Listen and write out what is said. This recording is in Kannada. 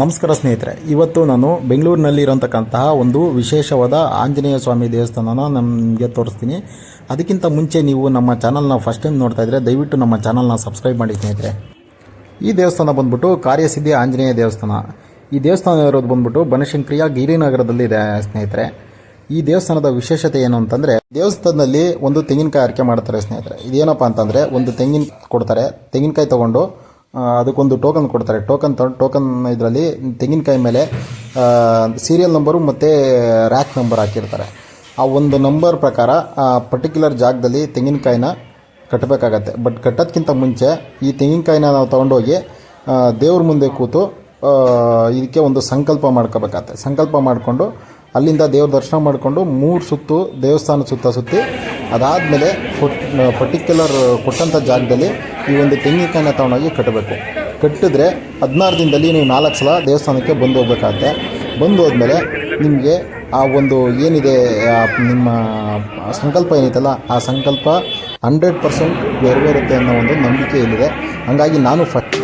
ನಮಸ್ಕಾರ ಸ್ನೇಹಿತರೆ, ಇವತ್ತು ನಾನು ಬೆಂಗಳೂರಿನಲ್ಲಿ ಇರೋಂತಕ್ಕಂತಹ ಒಂದು ವಿಶೇಷವಾದ ಆಂಜನೇಯ ಸ್ವಾಮಿ ದೇವಸ್ಥಾನನ ನಮಗೆ ತೋರಿಸ್ತೀನಿ. ಅದಕ್ಕಿಂತ ಮುಂಚೆ ನೀವು ನಮ್ಮ ಚಾನಲ್ನ ಫಸ್ಟ್ ಟೈಮ್ ನೋಡ್ತಾ ಇದ್ದರೆ ದಯವಿಟ್ಟು ನಮ್ಮ ಚಾನಲ್ನ ಸಬ್ಸ್ಕ್ರೈಬ್ ಮಾಡಿ ಸ್ನೇಹಿತರೆ. ಈ ದೇವಸ್ಥಾನ ಬಂದ್ಬಿಟ್ಟು ಕಾರ್ಯಸಿದ್ಧಿ ಆಂಜನೇಯ ದೇವಸ್ಥಾನ. ಈ ದೇವಸ್ಥಾನ ಇರೋದು ಬಂದ್ಬಿಟ್ಟು ಬನಶಂಕರಿಯ ಗಿರಿನಗರದಲ್ಲಿದೆ ಸ್ನೇಹಿತರೆ. ಈ ದೇವಸ್ಥಾನದ ವಿಶೇಷತೆ ಏನು ಅಂತಂದರೆ, ದೇವಸ್ಥಾನದಲ್ಲಿ ಒಂದು ತೆಂಗಿನಕಾಯಿ ಅರ್ಕೆ ಮಾಡ್ತಾರೆ ಸ್ನೇಹಿತರೆ. ಇದೇನಪ್ಪ ಅಂತಂದರೆ, ಒಂದು ತೆಂಗಿನ ಕೊಡ್ತಾರೆ. ತೆಂಗಿನಕಾಯಿ ತೊಗೊಂಡು ಅದಕ್ಕೊಂದು ಟೋಕನ್ ಕೊಡ್ತಾರೆ. ಟೋಕನ್ ತಗೊಂಡು ಟೋಕನ್ ಇದರಲ್ಲಿ ತೆಂಗಿನಕಾಯಿ ಮೇಲೆ ಸೀರಿಯಲ್ ನಂಬರು ಮತ್ತು ರ್ಯಾಕ್ ನಂಬರ್ ಹಾಕಿರ್ತಾರೆ. ಆ ಒಂದು ನಂಬರ್ ಪ್ರಕಾರ, ಆ ಪರ್ಟಿಕ್ಯುಲರ್ ಜಾಗದಲ್ಲಿ ತೆಂಗಿನಕಾಯಿನ ಕಟ್ಟಬೇಕಾಗತ್ತೆ. ಬಟ್ ಕಟ್ಟೋದಕ್ಕಿಂತ ಮುಂಚೆ ಈ ತೆಂಗಿನಕಾಯಿನ ನಾವು ತೊಗೊಂಡೋಗಿ ದೇವ್ರ ಮುಂದೆ ಕೂತು ಇದಕ್ಕೆ ಒಂದು ಸಂಕಲ್ಪ ಮಾಡ್ಕೋಬೇಕಾಗತ್ತೆ. ಸಂಕಲ್ಪ ಮಾಡಿಕೊಂಡು, ಅಲ್ಲಿಂದ ದೇವ್ರ ದರ್ಶನ ಮಾಡಿಕೊಂಡು ಮೂರು ಸುತ್ತು ದೇವಸ್ಥಾನ ಸುತ್ತ ಸುತ್ತಿ ಅದಾದಮೇಲೆ ಮೇಲೆ ಪರ್ಟಿಕ್ಯುಲರ್ ಕೊಟ್ಟಂಥ ಜಾಗದಲ್ಲಿ ಈ ಒಂದು ತೆಂಗಿನಕಾಯಿನ ತಗೊಂಡೋಗಿ ಕಟ್ಟಬೇಕು. ಕಟ್ಟಿದ್ರೆ ಹದಿನಾರು ದಿನದಲ್ಲಿ ನೀವು ನಾಲ್ಕು ಸಲ ದೇವಸ್ಥಾನಕ್ಕೆ ಬಂದು ಹೋಗ್ಬೇಕಾಗತ್ತೆ. ಬಂದು ಹೋದ್ಮೇಲೆ ನಿಮಗೆ ಆ ಒಂದು ಏನಿದೆ ನಿಮ್ಮ ಸಂಕಲ್ಪ ಏನೈತಲ್ಲ ಆ ಸಂಕಲ್ಪ ಹಂಡ್ರೆಡ್ ಪರ್ಸೆಂಟ್ ನೆರವೇರುತ್ತೆ ಅನ್ನೋ ಒಂದು ನಂಬಿಕೆ ಏನಿದೆ ಹಾಗಾಗಿ ನಾನು ಫಸ್ಟ್